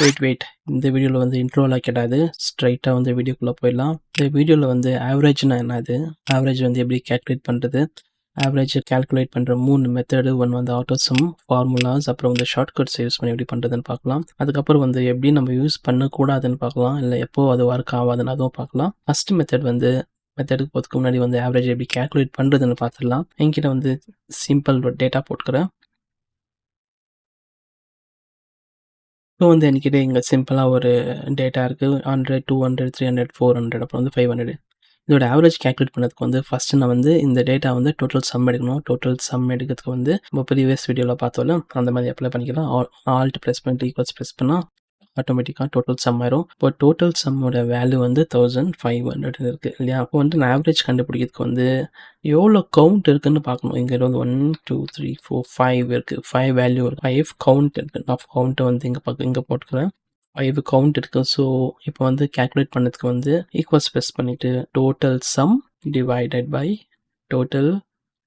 Wait wait இந்த வீடியோவில் வந்து இன்ட்ரோலாம் கிடையாது ஸ்ட்ரைட்டாக வந்து வீடியோக்குள்ளே போயிடலாம். இந்த வீடியோவில் வந்து ஆவரேஜ்னா என்னது? ஆவரேஜ் வந்து எப்படி கேல்குலேட் பண்ணுறது ஆவரேஜ் கால்குலேட் பண்ணுற மூணு மெத்தடு ஒன் வந்து ஆட்டோசம் ஃபார்முலாஸ் அப்புறம் வந்து ஷார்ட்கட்ஸ் யூஸ் பண்ணி எப்படி பண்ணுறதுன்னு பார்க்கலாம். அதுக்கப்புறம் வந்து எப்படி நம்ம யூஸ் பண்ணக்கூடாதுன்னு பார்க்கலாம். இல்லை எப்போ அது ஒர்க் ஆகாதுன்னு அதுவும் பார்க்கலாம். ஃபர்ஸ்ட் மெத்தட் வந்து மெத்தடுக்கு போகிறதுக்கு முன்னாடி வந்து ஆவரேஜ் எப்படி கால்குலேட் பண்ணுறதுன்னு பார்த்துடலாம். என்கிட்ட வந்து சிம்பிள் டேட்டா போட்டுக்கிறேன். இப்போ வந்து என்கிட்ட இங்கே சிம்பிளாக ஒரு டேட்டா இருக்குது hundred two hundred three hundred four hundred அப்புறம் வந்து ஃபைவ் ஹண்ட்ரட் இதோட ஆவரேஜ் கேல்குலேட் பண்ணதுக்கு வந்து ஃபஸ்ட்டு நான் வந்து இந்த டேட்டா வந்து டோட்டல் சம் எடுக்கணும். டோட்டல் சம் எடுக்கிறதுக்கு வந்து நம்ம ப்ரீவியஸ் வீடியோவில் பார்த்தோம்ல அந்த மாதிரி அப்ளை பண்ணிக்கலாம். ஆல்ட் ப்ரெஸ் பண்ணிட்டு ஈக்குவல்ஸ் ப்ரெஸ் பண்ணால் ஆட்டோமேட்டிக்காக டோட்டல் சம் ஆயிரும். இப்போ டோட்டல் சம்மோட வேல்யூ வந்து தௌசண்ட் ஃபைவ் ஹண்ட்ரட் இருக்குது இல்லையா? அப்போ வந்து நான் ஆவரேஜ் கண்டுபிடிக்கிறதுக்கு வந்து எவ்வளோ கவுண்ட் இருக்குன்னு பார்க்கணும். இங்கே வந்து one two three four five இருக்குது ஃபைவ் வேல்யூ இருக்குது ஃபைவ் கவுண்ட் இருக்குது நான் கவுண்ட்டை வந்து இங்கே பார்க்க இங்கே போட்டுக்கிறேன். ஃபைவ் கவுண்ட் இருக்குது ஸோ இப்போ வந்து கேல்குலேட் பண்ணதுக்கு வந்து ஈக்குவல்ஸ் ப்ரெஸ் பண்ணிவிட்டு total sum divided by total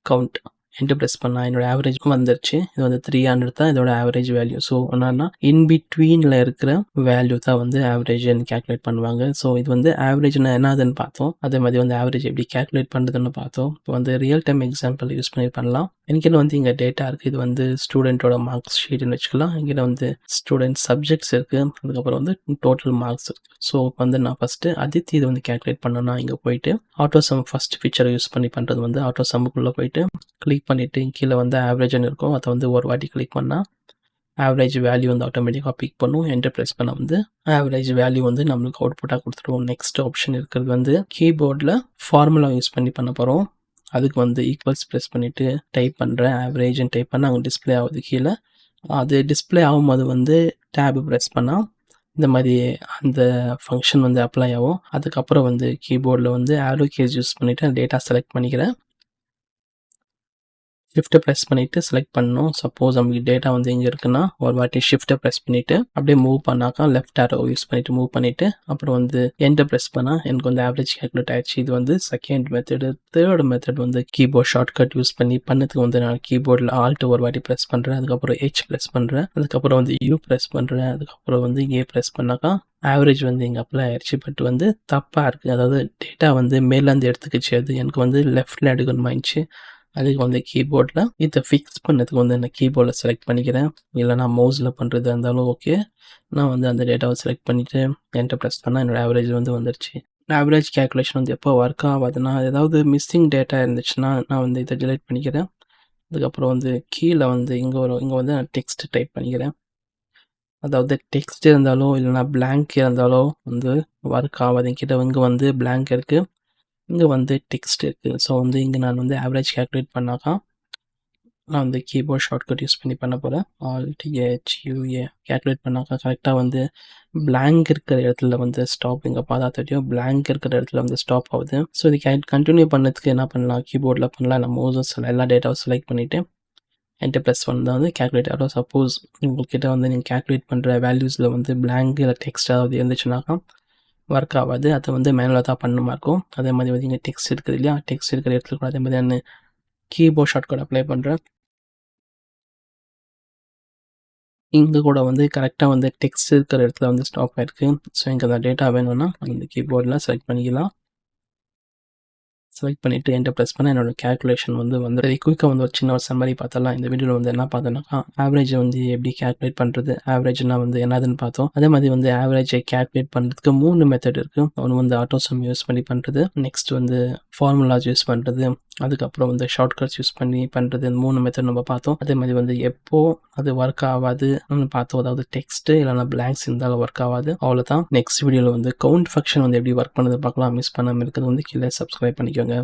count enter press பண்ணால் என்னோட ஆவரேஜ் வந்துருச்சு. இது வந்து த்ரீ ஹண்ட்ரட் தான் இதோட ஆவரேஜ் வேல்யூ ஸோ என்னன்னா இன் பிட்வீனில் இருக்கிற வேல்யூ தான் வந்து ஆவரேஜ் கேல்குலேட் பண்ணுவாங்க. ஸோ இது வந்து ஆவரேஜ்னா என்னதுன்னு பார்த்தோம். அதே மாதிரி வந்து ஆவரேஜ் எப்படி கேல்குலேட் பண்ணுறதுன்னு பார்த்தோம். இப்போ வந்து ரியல் டைம் எக்ஸாம்பிள் யூஸ் பண்ணி பண்ணலாம். எனக்கு வந்து இங்கே டேட்டா இருக்குது இது வந்து ஸ்டூடெண்ட்டோட மார்க்ஸ் ஷீட்னு வச்சுக்கலாம். இங்கே வந்து ஸ்டூடெண்ட் சப்ஜெக்ட்ஸ் இருக்குது அதுக்கப்புறம் வந்து டோட்டல் மார்க்ஸ் இருக்குது ஸோ வந்து நான் ஃபஸ்ட்டு அதித்தி இதை வந்து கேல்குலேட் பண்ணேன்னா இங்கே போயிட்டு auto sum first feature use பண்ணி பண்ணுறது வந்து ஆட்டோ சம்முக்குள்ளே போயிட்டு கிளிக் பண்ணிவிட்டு கீழே வந்து ஆவரேஜ்னு இருக்கும். அதை வந்து ஒரு வாட்டி கிளிக் பண்ணால் ஆவரேஜ் வேல்யூ வந்து ஆட்டோமேட்டிக்காக பிக் பண்ணும். என்டர் ப்ரெஸ் பண்ண வந்து ஆவரேஜ் வேல்யூ வந்து நம்மளுக்கு அவுட்புட்டாக கொடுத்துருவோம் நெக்ஸ்ட் ஆப்ஷன் இருக்கிறது வந்து கீபோர்டில் ஃபார்முலா யூஸ் பண்ணி பண்ண போகிறோம் அதுக்கு வந்து ஈக்குவல்ஸ் ப்ரெஸ் பண்ணிவிட்டு டைப் பண்ணுறேன் ஆவரேஜ்னு டைப் பண்ணால் அங்கே டிஸ்பிளே ஆகுது கீழே. அது டிஸ்பிளே ஆகும்போது வந்து டேபு ப்ரெஸ் பண்ணால் இந்த மாதிரி அந்த ஃபங்க்ஷன் வந்து அப்ளை ஆகும். அதுக்கப்புறம் வந்து கீபோர்டில் வந்து ஆரோ கேஸ் யூஸ் பண்ணிவிட்டு டேட்டா செலக்ட் பண்ணிக்கிறேன் ஷிஃப்ட்டை ப்ரெஸ் பண்ணிவிட்டு செலக்ட் பண்ணணும். சப்போஸ் நமக்கு டேட்டா வந்து எங்கே இருக்குன்னா ஒரு வாட்டி ஷிஃப்ட்டை ப்ரெஸ் பண்ணிவிட்டு அப்படியே மூவ் பண்ணாக்கா லெஃப்ட் ஆரோ யூஸ் பண்ணிவிட்டு மூவ் பண்ணிவிட்டு அப்புறம் வந்து என்டர் ப்ரெஸ் பண்ணால் எனக்கு வந்து ஆவரேஜ் கேல்குலேட் ஆயிடுச்சு. இது வந்து செகண்ட் மெத்தடு தேர்ட் மெத்தட் வந்து கீபோர்ட் ஷார்ட்கட் யூஸ் பண்ணி பண்ணதுக்கு வந்து நான் கீபோர்டில் ஆல்ட் ஒரு வாட்டி ப்ரெஸ் பண்ணுறேன் அதுக்கப்புறம் ஹெச் ப்ரெஸ் பண்ணுறேன் அதுக்கப்புறம் வந்து யூ ப்ரெஸ் பண்ணுறேன் அதுக்கப்புறம் வந்து ஏ ப்ரெஸ் பண்ணாக்கா ஆவரேஜ் வந்து இங்கே அப்ளை ஆயிடுச்சு. பட் வந்து தப்பாக இருக்குது அதாவது டேட்டா வந்து மேலேருந்து எடுத்துக்கிச்சு அது எனக்கு வந்து லெஃப்டில் எடுக்கணுமாயிடுச்சு. அதுக்கு வந்து கீபோர்டில் இதை ஃபிக்ஸ் பண்ணதுக்கு வந்து நான் கீபோர்டில் செலக்ட் பண்ணிக்கிறேன். இல்லைனா மவுஸில் பண்ணுறதா இருந்தாலும் ஓகே நான் வந்து அந்த டேட்டாவை செலக்ட் பண்ணிவிட்டு என்டர் ப்ரெஸ் பண்ணால் என்னோடய ஆவரேஜ் வந்து வந்துருச்சு. ஆவரேஜ் கேல்குலேஷன் வந்து எப்போ ஒர்க் ஆகாதுன்னா ஏதாவது மிஸ்ஸிங் டேட்டா இருந்துச்சுன்னா நான் வந்து இதை டிலைட் பண்ணிக்கிறேன். அதுக்கப்புறம் வந்து கீழே வந்து இங்கே ஒரு இங்கே வந்து நான் டெக்ஸ்ட் டைப் பண்ணிக்கிறேன். அதாவது டெக்ஸ்ட் இருந்தாலோ இல்லைனா பிளாங்க் இருந்தாலோ வந்து ஒர்க் ஆகாது. கிட்ட இங்கே வந்து பிளாங்க் இருக்குது இங்கே வந்து டெக்ஸ்ட் இருக்குது ஸோ வந்து இங்கே நான் வந்து ஆவரேஜ் கேல்குலேட் பண்ணாக்கா நான் வந்து கீபோர்ட் ஷார்ட்கட் யூஸ் பண்ணி பண்ண போகிறேன் ஆல்ட் ஹெச் யூஏ கேல்குலேட் பண்ணாக்கா கரெக்டாக வந்து பிளாங்க் இருக்கிற இடத்துல வந்து ஸ்டாப் இங்கே பார்த்தா தெரியும். பிளாங்க் இருக்கிற இடத்துல வந்து ஸ்டாப் ஆகுது. ஸோ இது கண்டினியூ பண்ணதுக்கு என்ன பண்ணலாம்? கீபோர்டில் பண்ணலாம். நம்ம மோசஸ் எல்லா டேட்டாவும் செலக்ட் பண்ணிவிட்டு என்ட்டு ப்ளஸ் ஒன் தான் வந்து கேல்குலேட் ஆகும் சப்போஸ் உங்கள்கிட்ட வந்து நீங்கள் கேல்குலேட் பண்ணுற வேல்யூஸில் வந்து பிளாங்க் இல்லை டெக்ஸ்ட் ஏதாவது இருந்துச்சுனாக்கா ஒர்க் ஆகாது. அதை வந்து மேனுவலாக தான் பண்ணுமா இருக்கும். அதே மாதிரி வந்து இங்கே டெக்ஸ்ட் இருக்குது இல்லையா? டெக்ஸ்ட் இருக்கிற இடத்துல கூட அதே மாதிரி நான் கீபோர்ட் ஷார்ட்கட் அப்ளை பண்ணுறேன் இங்கே கூட வந்து கரெக்டாக வந்து டெக்ஸ்ட் இருக்கிற இடத்துல வந்து ஸ்டாப் ஆயிருக்கு. ஸோ இங்கே அந்த டேட்டா வேணும்னா இந்த கீபோர்டில் செலக்ட் பண்ணிக்கலாம். செலக்ட் பண்ணிவிட்டு என்டர் ப்ரெஸ் பண்ண என்னோட கேல்குலேஷன் வந்து வந்துடுது குயிக்காக வந்து ஒரு சின்ன ஒரு சம்மரி பார்த்தலாம் இந்த வீடியோவில் வந்து என்ன பார்த்தோன்னாக்கா ஆவரேஜ் வந்து எப்படி கேல்குலேட் பண்ணுறது ஆவரேஜ்னா வந்து என்னதுன்னு பார்த்தோம். அதே மாதிரி வந்து ஆவரேஜை கேல்குலேட் பண்ணுறதுக்கு மூணு மெத்தட் இருக்குது ஒன்று வந்து ஆட்டோசம் யூஸ் பண்ணி பண்ணுறது நெக்ஸ்ட் வந்து ஃபார்முலாஸ் யூஸ் பண்ணுறது அதுக்கப்புறம் வந்து ஷார்ட்கட்ஸ் யூஸ் பண்ணி பண்ணுறது இந்த மூணு மெத்தட் நம்ம பார்த்தோம். அதே மாதிரி வந்து எப்போ அது ஒர்க் ஆகாது பார்த்தோம். அதாவது டெக்ஸ்ட்டு இல்லைனா பிளாங்க்ஸ் இருந்தாலும் ஒர்க் ஆகாது அவ்வளோதான் நெக்ஸ்ட் வீடியோவில் வந்து கவுண்ட் ஃபங்க்ஷன் வந்து எப்படி ஒர்க் பண்ணது பார்க்கலாம். மிஸ் பண்ணாமல் இருக்கிறது வந்து கீழே சப்ஸ்கிரைப் பண்ணிக்கோங்க.